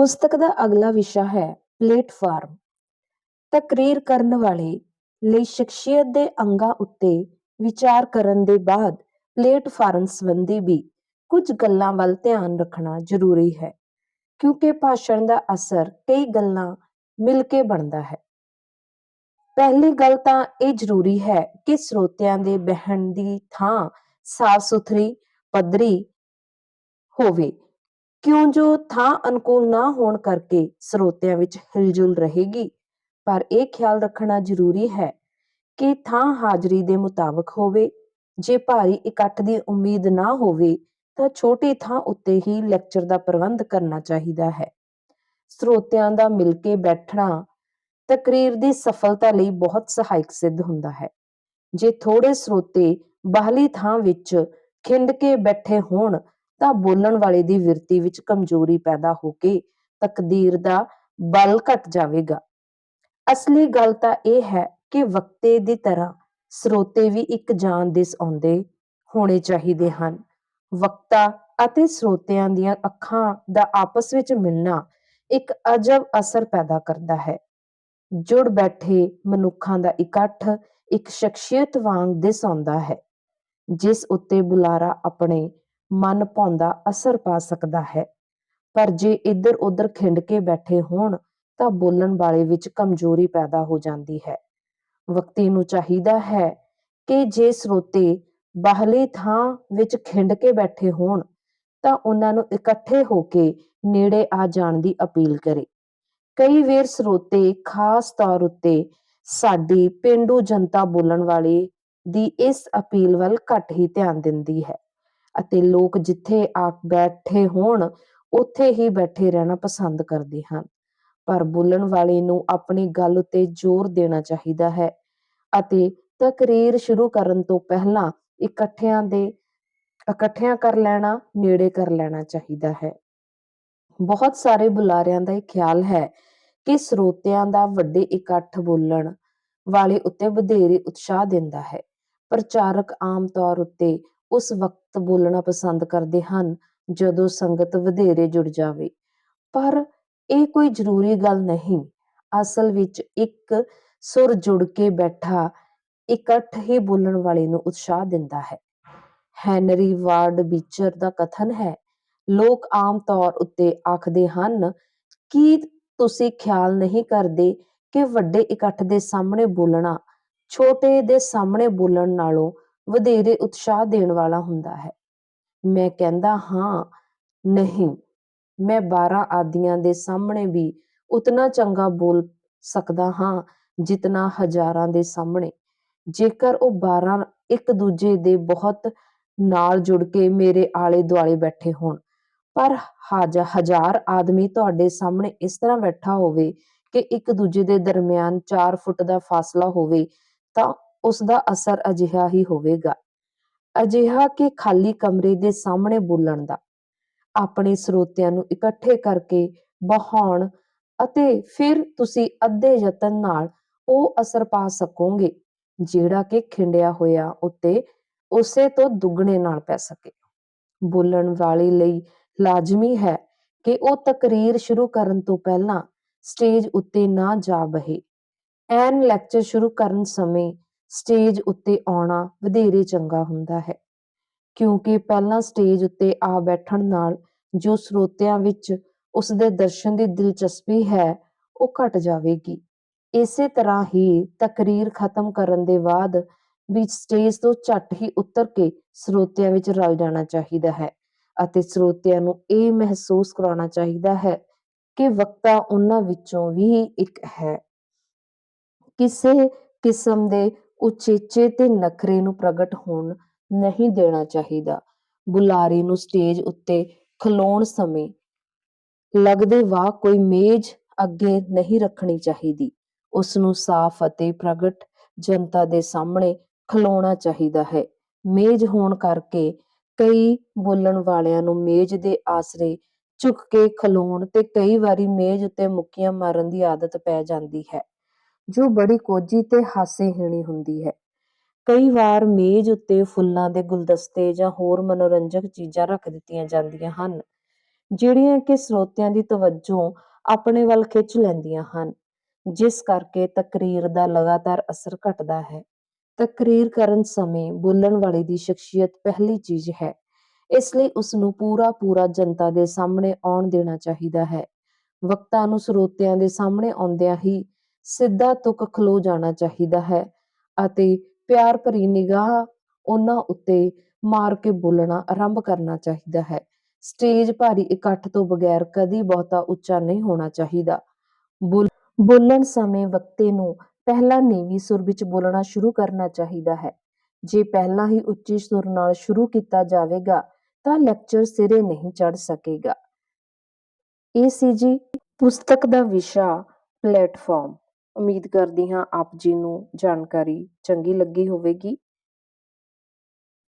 ਪੁਸਤਕ ਦਾ ਅਗਲਾ ਵਿਸ਼ਾ ਹੈ ਪਲੇਟਫਾਰਮ। ਤਕਰੀਰ ਕਰਨ ਵਾਲੇ ਲਈ ਸ਼ਖਸੀਅਤ ਦੇ ਅੰਗਾਂ ਉੱਤੇ ਵਿਚਾਰ ਕਰਨ ਦੇ ਬਾਅਦ ਪਲੇਟਫਾਰਮ ਸੰਬੰਧੀ ਵੀ ਕੁਝ ਗੱਲਾਂ ਵੱਲ ਧਿਆਨ ਰੱਖਣਾ ਜ਼ਰੂਰੀ ਹੈ, ਕਿਉਂਕਿ ਭਾਸ਼ਣ ਦਾ ਅਸਰ ਕਈ ਗੱਲਾਂ ਮਿਲ ਕੇ ਬਣਦਾ ਹੈ। ਪਹਿਲੀ ਗੱਲ ਤਾਂ ਇਹ ਜ਼ਰੂਰੀ ਹੈ ਕਿ ਸਰੋਤਿਆਂ ਦੇ ਬਹਿਣ ਦੀ ਥਾਂ ਸਾਫ਼ ਸੁਥਰੀ ਪੱਧਰੀ ਹੋਵੇ। ਕਿਉਂ ਜੋ ਥਾਂ ਅਨੁਕੂਲ ਨਾ ਹੋਣ ਕਰਕੇ ਸਰੋਤਿਆਂ ਵਿੱਚ ਹਿਲਜੁਲ ਰਹੇਗੀ? ਪਰ ਇਹ ਖਿਆਲ ਰੱਖਣਾ ਜ਼ਰੂਰੀ ਹੈ ਕਿ ਥਾਂ ਹਾਜ਼ਰੀ ਦੇ ਮੁਤਾਬਕ ਹੋਵੇ। ਜੇ ਭਾਰੀ ਇਕੱਠ ਦੀ ਉਮੀਦ ਨਾ ਹੋਵੇ, ਤਾਂ ਛੋਟੀ ਥਾਂ ਉੱਤੇ ਹੀ ਲੈਕਚਰ ਦਾ ਪ੍ਰਬੰਧ ਕਰਨਾ ਚਾਹੀਦਾ ਹੈ। ਸਰੋਤਿਆਂ ਦਾ ਮਿਲ ਕੇ ਬੈਠਣਾ ਤਕਰੀਰ ਦੀ ਸਫਲਤਾ ਲਈ ਬਹੁਤ ਸਹਾਇਕ ਸਿੱਧ ਹੁੰਦਾ ਹੈ। ਜੇ ਥੋੜੇ ਸਰੋਤੇ ਬਾਹਲੀ ਥਾਂ ਵਿੱਚ ਖਿੰਡ ਕੇ ਬੈਠੇ ਹੋਣ ਤਾਂ ਬੋਲਣ ਵਾਲੇ ਦੀ ਵਿਰਤੀ ਵਿੱਚ ਕਮਜ਼ੋਰੀ ਪੈਦਾ ਹੋ ਕੇ ਤਕਦੀਰ ਦਾ ਬਲ ਘਟ ਜਾਵੇਗਾ। ਅਸਲੀ ਗੱਲ ਤਾਂ ਇਹ ਹੈ ਕਿ ਵਕਤੇ ਦੀ ਤਰ੍ਹਾਂ ਸਰੋਤੇ ਵੀ ਇੱਕ ਜਾਨ ਦਿਸ ਆਉਂਦੇ ਹੋਣੇ ਚਾਹੀਦੇ ਹਨ। ਵਕਤਾ ਅਤੇ ਸਰੋਤਿਆਂ ਦੀਆਂ ਅੱਖਾਂ ਦਾ ਆਪਸ ਵਿੱਚ ਮਿਲਣਾ ਇੱਕ ਅਜਬ ਅਸਰ ਪੈਦਾ ਕਰਦਾ ਹੈ। ਜੁੜ ਬੈਠੇ ਮਨੁੱਖਾਂ ਦਾ ਇਕੱਠ ਇੱਕ ਸ਼ਖਸੀਅਤ ਵਾਂਗ ਦਿਸ ਆਉਂਦਾ ਹੈ, ਜਿਸ ਉੱਤੇ ਬੁਲਾਰਾ ਆਪਣੇ ਮਨ ਭਾਉਂਦਾ ਅਸਰ ਪਾ ਸਕਦਾ ਹੈ। ਪਰ ਜੇ ਇੱਧਰ ਉੱਧਰ ਖਿੰਡ ਕੇ ਬੈਠੇ ਹੋਣ, ਤਾਂ ਬੋਲਣ ਵਾਲੇ ਵਿੱਚ ਕਮਜ਼ੋਰੀ ਪੈਦਾ ਹੋ ਜਾਂਦੀ ਹੈ। ਵਕਤੀ ਨੂੰ ਚਾਹੀਦਾ ਹੈ ਕਿ ਜੇ ਸਰੋਤੇ ਬਾਹਲੀ ਥਾਂ ਵਿੱਚ ਖਿੰਡ ਕੇ ਬੈਠੇ ਹੋਣ, ਤਾਂ ਉਹਨਾਂ ਨੂੰ ਇਕੱਠੇ ਹੋ ਕੇ ਨੇੜੇ ਆ ਜਾਣ ਦੀ ਅਪੀਲ ਕਰੇ। ਕਈ ਵੇਰ ਸਰੋਤੇ ਖਾਸ ਤੌਰ ਉੱਤੇ ਸਾਡੀ ਪਿੰਡੂ ਜਨਤਾ ਬੋਲਣ ਵਾਲੇ ਦੀ ਇਸ ਅਪੀਲ ਵੱਲ ਘੱਟ ਹੀ ਧਿਆਨ ਦਿੰਦੀ ਹੈ। ਅਤੇ ਲੋਕ ਜਿੱਥੇ ਆ ਬੈਠੇ ਹੋਣ, ਉੱਥੇ ਹੀ ਬੈਠੇ ਰਹਿਣਾ ਪਸੰਦ ਕਰਦੇ ਹਨ। ਪਰ ਬੋਲਣ ਵਾਲੇ ਨੂੰ ਆਪਣੀ ਗੱਲ ਉੱਤੇ ਜ਼ੋਰ ਦੇਣਾ ਚਾਹੀਦਾ ਹੈ ਅਤੇ ਤਕਰੀਰ ਸ਼ੁਰੂ ਕਰਨ ਤੋਂ ਪਹਿਲਾਂ ਇਕੱਠਿਆਂ ਦੇ, ਇਕੱਠਿਆਂ ਕਰ ਲੈਣਾ, ਨੇੜੇ ਕਰ ਲੈਣਾ ਚਾਹੀਦਾ ਹੈ। ਬਹੁਤ ਸਾਰੇ ਬੁਲਾਰਿਆਂ ਦਾ ਇਹ ਖਿਆਲ ਹੈ ਕਿ ਸਰੋਤਿਆਂ ਦਾ ਵੱਡੇ ਇਕੱਠ ਬੋਲਣ ਵਾਲੇ ਉੱਤੇ ਵਧੇਰੇ ਉਤਸ਼ਾਹ ਦਿੰਦਾ ਹੈ। ਪ੍ਰਚਾਰਕ ਆਮ ਤੌਰ ਉੱਤੇ ਉਸ ਵਕਤ ਬੋਲਣਾ ਪਸੰਦ ਕਰਦੇ ਹਨ ਜਦੋਂ ਸੰਗਤ ਵਧੇਰੇ ਜੁੜ ਜਾਵੇ। ਪਰ ਇਹ ਕੋਈ ਜ਼ਰੂਰੀ ਗੱਲ ਨਹੀਂ। ਅਸਲ ਵਿੱਚ ਇੱਕ ਸੁਰ ਜੁੜ ਕੇ ਬੈਠਾ, ਇਕੱਠ ਹੀ ਬੋਲਣ ਵਾਲੇ ਨੂੰ ਉਤਸ਼ਾਹ ਦਿੰਦਾ ਹੈ। ਹੈਨਰੀ ਵਾਰਡ ਬੀਚਰ ਦਾ ਕਥਨ ਹੈ, ਲੋਕ ਆਮ ਤੌਰ ਉੱਤੇ ਆਖਦੇ ਹਨ, ਕਿ ਤੁਸੀਂ ਖਿਆਲ ਨਹੀਂ ਕਰਦੇ ਕਿ ਵੱਡੇ ਇਕੱਠ ਦੇ ਸਾਹਮਣੇ ਬੋਲਣਾ, ਛੋਟੇ ਦੇ ਸਾਹਮਣੇ ਬੋਲਣ ਨਾਲੋਂ ਵਧੇਰੇ ਉਤਸ਼ਾਹ ਦੇਣ ਵਾਲਾ ਹੁੰਦਾ ਹੈ। ਮੈਂ ਕਹਿੰਦਾ ਹਾਂ, ਨਹੀਂ, ਮੈਂ 12 ਆਦੀਆਂ ਦੇ ਸਾਹਮਣੇ ਵੀ ਉਤਨਾ ਚੰਗਾ ਬੋਲ ਸਕਦਾ ਹਾਂ ਜਿਤਨਾ ਹਜ਼ਾਰਾਂ ਦੇ ਸਾਹਮਣੇ। ਜੇਕਰ ਉਹ 12 ਇੱਕ ਦੂਜੇ ਦੇ ਬਹੁਤ ਨਾਲ ਜੁੜ ਕੇ ਮੇਰੇ ਆਲੇ ਦੁਆਲੇ ਬੈਠੇ ਹੋਣ, ਪਰ ਹਜ਼ਾਰ ਆਦਮੀ ਤੁਹਾਡੇ ਸਾਹਮਣੇ ਇਸ ਤਰ੍ਹਾਂ ਬੈਠਾ ਹੋਵੇ ਕਿ ਇੱਕ ਦੂਜੇ ਦੇ ਦਰਮਿਆਨ 4 ਫੁੱਟ ਦਾ ਫਾਸਲਾ ਹੋਵੇ, ਤਾਂ ਉਸ ਦਾ ਅਸਰ ਅਜਿਹਾ ਹੀ ਹੋਵੇਗਾ। ਅਜਿਹਾ ਕਿ ਖਾਲੀ ਕਮਰੇ ਦੇ ਸਾਹਮਣੇ ਬੋਲਣ ਦਾ, ਆਪਣੇ ਸਰੋਤਿਆਂ ਨੂੰ ਇਕੱਠੇ ਕਰਕੇ ਬਹਾਉਣ ਅਤੇ ਫਿਰ ਤੁਸੀਂ ਅੱਧੇ ਯਤਨ ਨਾਲ ਉਹ ਅਸਰ ਪਾ ਸਕੋਗੇ, ਜਿਹੜਾ ਕਿ ਖਿੰਡਿਆ ਹੋਇਆ ਉੱਤੇ ਉਸੇ ਤੋਂ ਦੁੱਗਣੇ ਨਾਲ ਪੈ ਸਕੇ। ਬੋਲਣ ਵਾਲੇ ਲਈ ਲਾਜ਼ਮੀ ਹੈ ਕਿ ਉਹ ਤਕਰੀਰ ਸ਼ੁਰੂ ਕਰਨ ਤੋਂ ਪਹਿਲਾਂ ਸਟੇਜ ਉੱਤੇ ਨਾ ਜਾ ਬਹੇ। ਐਨ ਲੈਕਚਰ ਸ਼ੁਰੂ ਕਰਨ ਸਮੇਂ ਸਟੇਜ ਉੱਤੇ ਆਉਣਾ ਵਧੇਰੇ ਚੰਗਾ ਹੁੰਦਾ ਹੈ। ਕਿਉਂਕਿ ਪਹਿਲਾਂ ਸਟੇਜ ਉੱਤੇ ਆ ਬੈਠਣ ਨਾਲ ਜੋ ਸਰੋਤਿਆਂ ਵਿੱਚ ਉਸ ਦੇ ਦਰਸ਼ਨ ਦੀ ਦਿਲਚਸਪੀ ਹੈ, ਉਹ ਘਟ ਜਾਵੇਗੀ। ਇਸੇ ਤਰ੍ਹਾਂ ਹੀ ਤਕਰੀਰ ਖਤਮ ਕਰਨ ਦੇ ਬਾਅਦ ਵੀ ਸਟੇਜ ਤੋਂ ਝੱਟ ਹੀ ਉਤਰ ਕੇ ਸਰੋਤਿਆਂ ਵਿੱਚ ਰਲ ਜਾਣਾ ਚਾਹੀਦਾ ਹੈ ਅਤੇ ਸਰੋਤਿਆਂ ਨੂੰ ਇਹ ਮਹਿਸੂਸ ਕਰਾਉਣਾ ਚਾਹੀਦਾ ਹੈ ਕਿ ਵਕਤਾ ਉਹਨਾਂ ਵਿੱਚੋਂ ਵੀ ਇੱਕ ਹੈ। ਕਿਸੇ ਕਿਸਮ ਦੇ ਉਚੇਚੇ ਤੇ ਨਖਰੇ ਨੂੰ ਪ੍ਰਗਟ ਹੋਣ ਨਹੀਂ ਦੇਣਾ ਚਾਹੀਦਾ। ਬੁਲਾਰੇ ਨੂੰ ਸਟੇਜ ਉੱਤੇ ਖਲੋਣ ਸਮੇਂ ਲੱਗਦੇ ਵਾਹ ਕੋਈ ਮੇਜ਼ ਅੱਗੇ ਨਹੀਂ ਰੱਖਣੀ ਚਾਹੀਦੀ। ਉਸਨੂੰ ਸਾਫ਼ ਅਤੇ ਪ੍ਰਗਟ ਜਨਤਾ ਦੇ ਸਾਹਮਣੇ ਖਲੋਣਾ ਚਾਹੀਦਾ ਹੈ। ਮੇਜ਼ ਹੋਣ ਕਰਕੇ ਕਈ ਬੋਲਣ ਵਾਲਿਆਂ ਨੂੰ ਮੇਜ਼ ਦੇ ਆਸਰੇ ਝੁਕ ਕੇ ਖਲੋਣ ਤੇ ਕਈ ਵਾਰੀ ਮੇਜ਼ ਉੱਤੇ ਮੁੱਕੀਆਂ ਮਾਰਨ ਦੀ ਆਦਤ ਪੈ ਜਾਂਦੀ ਹੈ। ਜੋ ਬੜੀ ਕੋਝੀ ਤੇ ਹਾਸੇਹੀਣੀ ਹੁੰਦੀ ਹੈ। ਕਈ ਵਾਰ ਮੇਜ਼ ਉੱਤੇ ਫੁੱਲਾਂ ਦੇ ਗੁਲਦਸਤੇ ਜਾਂ ਹੋਰ ਮਨੋਰੰਜਕ ਚੀਜ਼ਾਂ ਰੱਖ ਦਿੱਤੀਆਂ ਜਾਂਦੀਆਂ ਹਨ, ਜਿਹੜੀਆਂ ਕਿ ਸਰੋਤਿਆਂ ਦੀ ਤਵੱਜੋ ਆਪਣੇ ਵੱਲ ਖਿੱਚ ਲੈਂਦੀਆਂ ਹਨ, ਜਿਸ ਕਰਕੇ ਤਕਰੀਰ ਦਾ ਲਗਾਤਾਰ ਅਸਰ ਘਟਦਾ ਹੈ। ਤਕਰੀਰ ਕਰਨ ਸਮੇਂ ਬੋਲਣ ਵਾਲੇ ਦੀ ਸ਼ਖਸੀਅਤ ਪਹਿਲੀ ਚੀਜ਼ ਹੈ। ਇਸ ਲਈ ਉਸ ਨੂੰ ਪੂਰਾ ਪੂਰਾ ਜਨਤਾ ਦੇ ਸਾਹਮਣੇ ਆਉਣ ਦੇਣਾ ਚਾਹੀਦਾ ਹੈ। ਵਕਤਾਂ ਨੂੰ ਸਰੋਤਿਆਂ ਦੇ ਸਾਹਮਣੇ ਆਉਂਦਿਆਂ ਹੀ ਸਿੱਧਾ ਤੁਕ ਖਲੋ ਜਾਣਾ ਚਾਹੀਦਾ ਹੈ ਅਤੇ ਪਿਆਰ ਭਰੀ ਨਿਗਾਹ ਉਹਨਾਂ ਉੱਤੇ ਮਾਰ ਕੇ ਬੋਲਣਾ ਆਰੰਭ ਕਰਨਾ ਚਾਹੀਦਾ ਹੈ। ਸਟੇਜ ਭਾਰੀ ਇਕੱਠ ਤੋਂ ਬਗੈਰ ਕਦੀ ਬਹੁਤਾ ਉੱਚਾ ਨਹੀਂ ਹੋਣਾ ਚਾਹੀਦਾ। ਬੋਲਣ ਸਮੇਂ ਵਕਤੇ ਨੂੰ ਪਹਿਲਾਂ ਨੀਵੀਂ ਸੁਰ ਵਿੱਚ ਬੋਲਣਾ ਸ਼ੁਰੂ ਕਰਨਾ ਚਾਹੀਦਾ ਹੈ। ਜੇ ਪਹਿਲਾਂ ਹੀ ਉੱਚੀ ਸੁਰ ਨਾਲ ਸ਼ੁਰੂ ਕੀਤਾ ਜਾਵੇਗਾ ਤਾਂ ਲੈਕਚਰ ਸਿਰੇ ਨਹੀਂ ਚੜ ਸਕੇਗਾ। ਇਹ ਸੀ ਜੀ, ਪੁਸਤਕ ਦਾ ਵਿਸ਼ਾ, ਪਲੇਟਫਾਰਮ। ਉਮੀਦ ਕਰਦੀ ਹਾਂ ਆਪ ਜੀ ਨੂੰ ਜਾਣਕਾਰੀ ਚੰਗੀ ਲੱਗੀ ਹੋਵੇਗੀ।